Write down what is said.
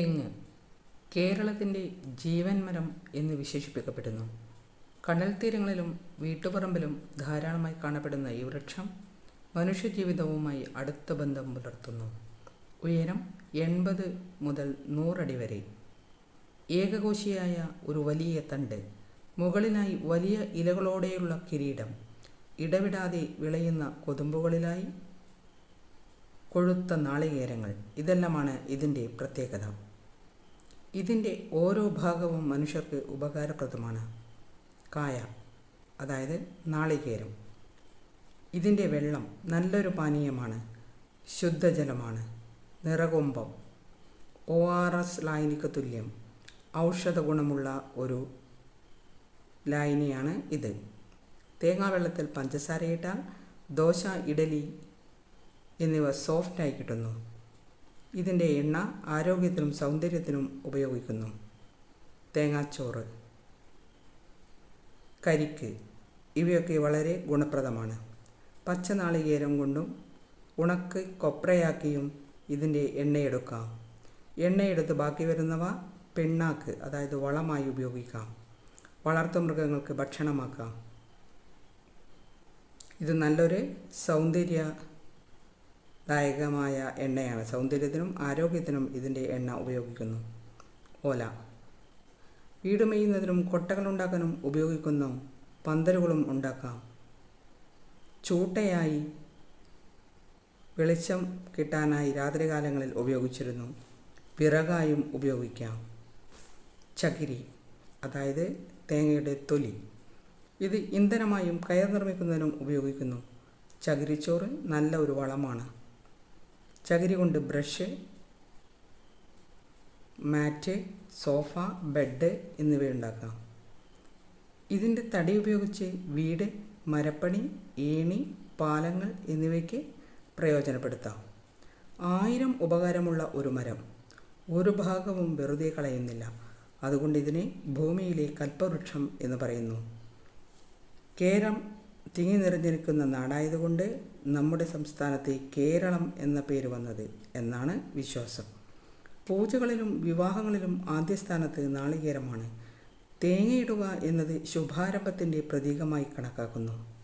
തെങ്ങ് കേരളത്തിന്റെ ജീവൻ മരം എന്ന് വിശേഷിപ്പിക്കപ്പെടുന്നു. കടൽ തീരങ്ങളിലും വീട്ടുപറമ്പിലും ധാരാളമായി കാണപ്പെടുന്ന ഈ വൃക്ഷം മനുഷ്യജീവിതവുമായി അടുത്ത ബന്ധം പുലർത്തുന്നു. ഉയരം എൺപത് മുതൽ നൂറടി വരെ. ഏകകോശിയായ ഒരു വലിയ തണ്ട് മുകളിലായി വലിയ ഇലകളോടെയുള്ള കിരീടം ഇടവിടാതെ വിളയുന്ന കൊതുമ്പുകളിലായി കൊഴുത്ത നാളികേരങ്ങൾ ഇതെല്ലാമാണ് ഇതിന്റെ പ്രത്യേകത. ഇതിന്റെ ഓരോ ഭാഗവും മനുഷ്യർക്ക് ഉപകാരപ്രദമാണ്. കായ അതായത് നാളികേരം. ഇതിന്റെ വെള്ളം നല്ലൊരു പാനീയമാണ്. ശുദ്ധജലമാണ്. നിറകൊമ്പം. ഒ ആർ എസ് ലായനിക്ക് തുല്യം. ഔഷധ ഗുണമുള്ള ഒരു ലായനിയാണ് ഇത്. തേങ്ങാവെള്ളത്തിൽ പഞ്ചസാരയിട്ടാൽ ദോശ ഇഡലി എന്നിവ സോഫ്റ്റായി കിട്ടുന്നു. ഇതിന്റെ എണ്ണ ആരോഗ്യത്തിനും സൗന്ദര്യത്തിനും ഉപയോഗിക്കുന്നു. തേങ്ങാച്ചോറ്. കരിക്ക്. ഇവയൊക്കെ വളരെ ഗുണപ്രദമാണ്. പച്ചനാളികേരം കൊണ്ടും ഉണക്ക് കൊപ്രയാക്കിയും ഇതിന്റെ എണ്ണയെടുക്കാം. എണ്ണയെടുത്ത് ബാക്കി വരുന്നവ പെണ്ണാക്ക് അതായത് വളമായി ഉപയോഗിക്കാം. വളർത്തു മൃഗങ്ങൾക്ക് ഭക്ഷണമാക്കാം. ഇത് നല്ലൊരു സൗന്ദര്യ ദായകമായ എണ്ണയാണ്. സൗന്ദര്യത്തിനും ആരോഗ്യത്തിനും ഇതിന്റെ എണ്ണ ഉപയോഗിക്കുന്നു. ഓല. വീട് മെയ്യുന്നതിനും കൊട്ടകളുണ്ടാക്കാനും ഉപയോഗിക്കുന്നു. പന്തലുകളും ഉണ്ടാക്കാം. ചൂട്ടയായി വെളിച്ചം കിട്ടാനായി രാത്രികാലങ്ങളിൽ ഉപയോഗിച്ചിരുന്നു. വിറകായും ഉപയോഗിക്കാം. ചകിരി അതായത് തേങ്ങയുടെ തൊലി. ഇത് ഇന്ധനമായും കയർ നിർമ്മിക്കുന്നതിനും ഉപയോഗിക്കുന്നു. ചകിരിച്ചോറ് നല്ല ഒരു വളമാണ്. ചകിരി കൊണ്ട് ബ്രഷ് മാറ്റ് സോഫ ബെഡ് എന്നിവയുണ്ടാക്കാം. ഇതിന്റെ തടി ഉപയോഗിച്ച് വീട് മരപ്പണി ഏണി പാലങ്ങൾ എന്നിവയ്ക്ക് പ്രയോജനപ്പെടുത്താം. ആയിരം ഉപകാരമുള്ള ഒരു മരം ഒരു ഭാഗവും വെറുതെ കളയുന്നില്ല. അതുകൊണ്ട് ഇതിനെ ഭൂമിയിലെ കൽപ്പവൃക്ഷം എന്ന് പറയുന്നു. കേരം തിങ്ങി നിറഞ്ഞിരിക്കുന്ന നാടായതുകൊണ്ട് നമ്മുടെ സംസ്ഥാനത്തെ കേരളം എന്ന പേര് വന്നത് എന്നാണ് വിശ്വാസം. പൂജകളിലും വിവാഹങ്ങളിലും ആദ്യ സ്ഥാനത്ത് നാളികേരമാണ്. തേങ്ങയിടുക എന്നത് ശുഭാരംഭത്തിന്റെ പ്രതീകമായി കണക്കാക്കുന്നു.